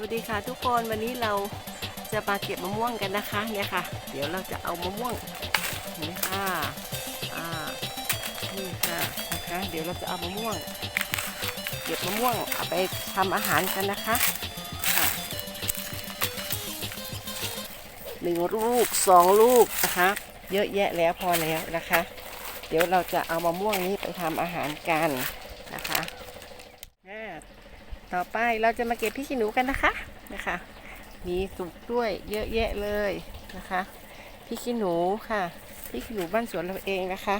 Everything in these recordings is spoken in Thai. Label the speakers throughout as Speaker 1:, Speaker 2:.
Speaker 1: วัสดีค่ะทุกคนวันนี้เราจะมาเก็บมะม่วงกันนะคะเนี่ยค่ะ เดี๋ยวเราจะเอามะม่วงนี่ค่ะอ่านี่ค่ะนะคะเดี๋ยวเราจะเอามะม่วง เก็บมะม่วงเอาไปทำอาหารกันนะคะค่ะหนึ่งลูกสองลูกนะคะเยอะแยะแล้วพอแล้วนะคะ เดี๋ยวเราจะเอามะม่วงนี้ไปทำอาหารกันนะคะ ต่อไปเราจะมาเก็บพริกขี้หนูกันนะคะนะคะ มีสุกด้วยเยอะแยะเลยนะคะพริกขี้หนูค่ะพริกขี้หนูบ้านสวนเราเองนะคะ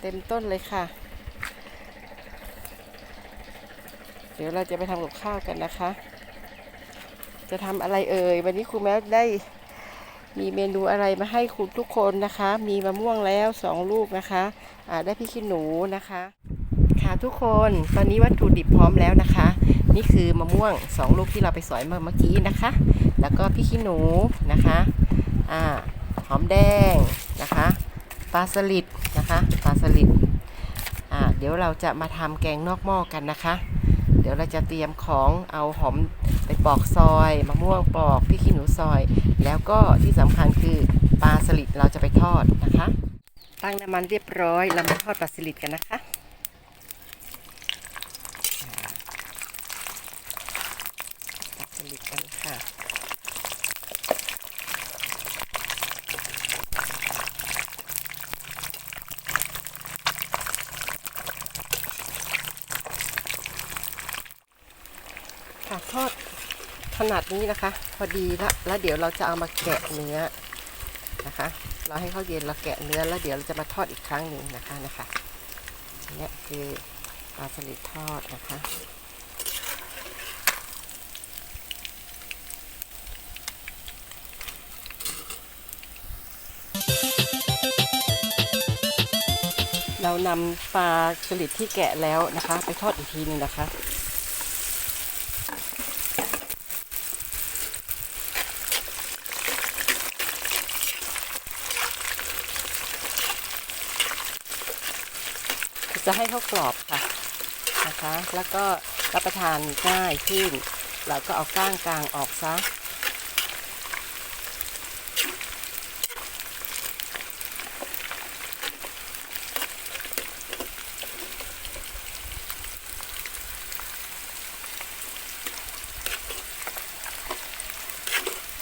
Speaker 1: เต็มต้นเลยค่ะ เดี๋ยวเราจะไปทำกับข้าวกันนะคะ จะทำอะไรเอ่ยวันนี้ครูแม่ได้มีเมนูอะไรมาให้คุณทุกคนนะคะ มีมะม่วงแล้วสองลูกนะคะ ได้พริกขี้หนูนะคะ ค่ะทุกคนตอนนี้วัตถุดิบพร้อมแล้วนะคะ นี่คือมะม่วงสองลูกที่เราไปสอยมาเมื่อกี้นะคะ แล้วก็พริกขี้หนูนะคะอ่าหอมแดงนะคะปลาสลิดนะคะปลาสลิดอ่าเดี๋ยวเราจะมาทำแกงนอกหม้อกันนะคะ เดี๋ยวเราจะเตรียมของเอาหอมไปปอกซอยมะม่วงปอกพริกขี้หนูซอย แล้วก็ที่สำคัญคือปลาสลิดเราจะไปทอดนะคะ ตั้งน้ำมันเรียบร้อยเรามาทอดปลาสลิดกันนะคะ ตักสลิดกันค่ะ ค่ะทอดขนาดนี้นะคะ พอดีละแล้วเดี๋ยวเราจะเอามาแกะเนื้อนะคะ เราให้เขาเย็นเราแกะเนื้อแล้วเดี๋ยวเราจะมาทอดอีกครั้งหนึ่งนะคะนะคะเนี่ยคือปลาสลิดทอดนะคะเรานำปลาสลิดที่แกะแล้วนะคะ ไปทอดอีกทีหนึงนะคะ จะให้เขากรอบค่ะนะคะ แล้วก็รับประทานง่ายขึ้น เราก็เอาก้างกลางออกซะ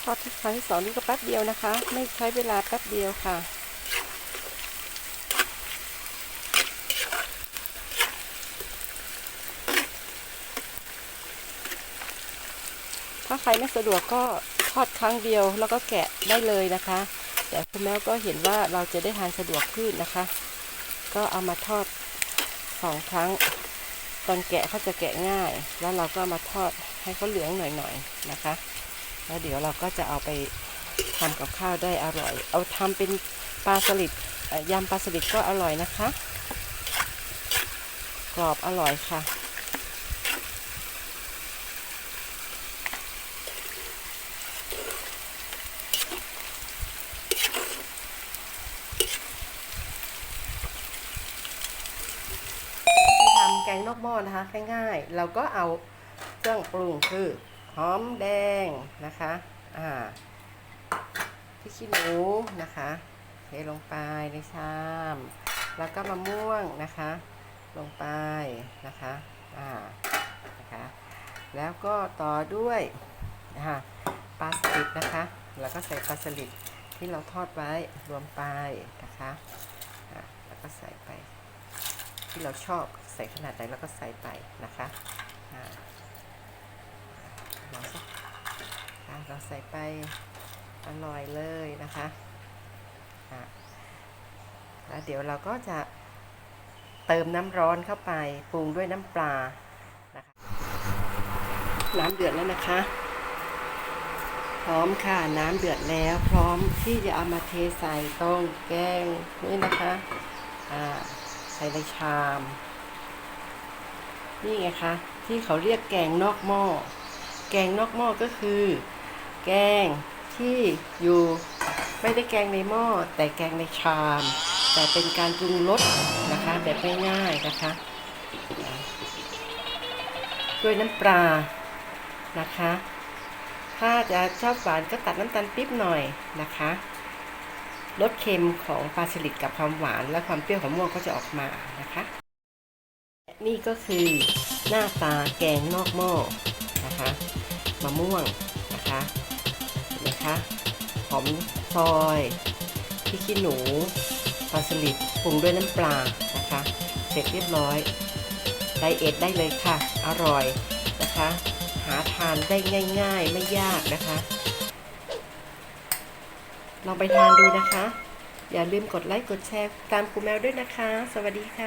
Speaker 1: ทอดที่ครั้งสองนี่ก็แป๊บเดียวนะคะ ไม่ใช้เวลาแป๊บเดียวค่ะ ถ้าใครไม่สะดวกก็ทอดครั้งเดียวแล้วก็แกะได้เลยนะคะ แต่คุณแม่ก็เห็นว่าเราจะได้ทานสะดวกขึ้นนะคะ ก็เอามาทอดสองครั้ง ตอนแกะเขาจะแกะง่าย แล้วเราก็ามาทอดให้เขาเหลืองหน่อยๆนะคะ แล้วเดี๋ยวเราก็จะเอาไปทำกับข้าวได้อร่อย เอาทำเป็นปลาสลิดยำปลาสลิดก็อร่อยนะคะ กรอบอร่อยค่ะ งนอกหม้อนะคะง่ายๆ เราก็เอาเครื่องปรุงคือหอมแดงนะคะอ่าพริกขี้หนูนะคะเทลงไปในชาม แล้วก็มะม่วงนะคะ ลงไปนะคะอ่านะคะแล้วก็ต่อด้วยนะคะปลาสลิดนะคะ แล้วก็ใส่ปลาสลิดที่เราทอดไว้รวมไปนะคะอ่าแล้วก็ใส่ไปที่เราชอบ ใส่ขนาดไหนเราก็ใส่ไปนะคะอ่าเราสักอ่าเราใส่ไปอร่อยเลยนะคะอ่าแล้วเดี๋ยวเราก็จะเติมน้ำร้อนเข้าไปปรุงด้วยน้ำปลานะคะน้ำเดือดแล้วนะคะ พร้อมค่ะน้ำเดือดแล้วพร้อมที่จะเอามาเทใส่ตรงแกงนี่นะคะอ่าใส่ในชาม นี่ไงคะที่เขาเรียกแกงนอกหม้อ แกงนอกหม้อก็คือ แกงที่อยู่ไม่ได้แกงในหม้อ แต่แกงในชาม แต่เป็นการปรุงรสนะคะแบบง่ายๆนะคะด้วยน้ำปลานะคะ ถ้าจะชอบหวานก็ตัดน้ำตาลปี๊บหน่อยนะคะรสเค็มของปลาสลิดกับความหวานและความเปรี้ยวของม่วงก็จะออกมานะคะ นี่ก็คือหน้าตาแกงนอกหม้อนะคะมะม่วงนะคะเห็นไหมคะหอมซอยพริกขี้หนูปลาสลิดปรุงด้วยน้ำปลานะคะ เสร็จเรียบร้อยไดเอทได้เลยค่ะ อร่อยนะคะ หาทานได้ง่าย ๆ ไม่ยากนะคะ ลองไปทานดูนะคะ อย่าลืมกดไลค์ กดแชร์ ตามครูแมวด้วยนะคะ สวัสดีค่ะ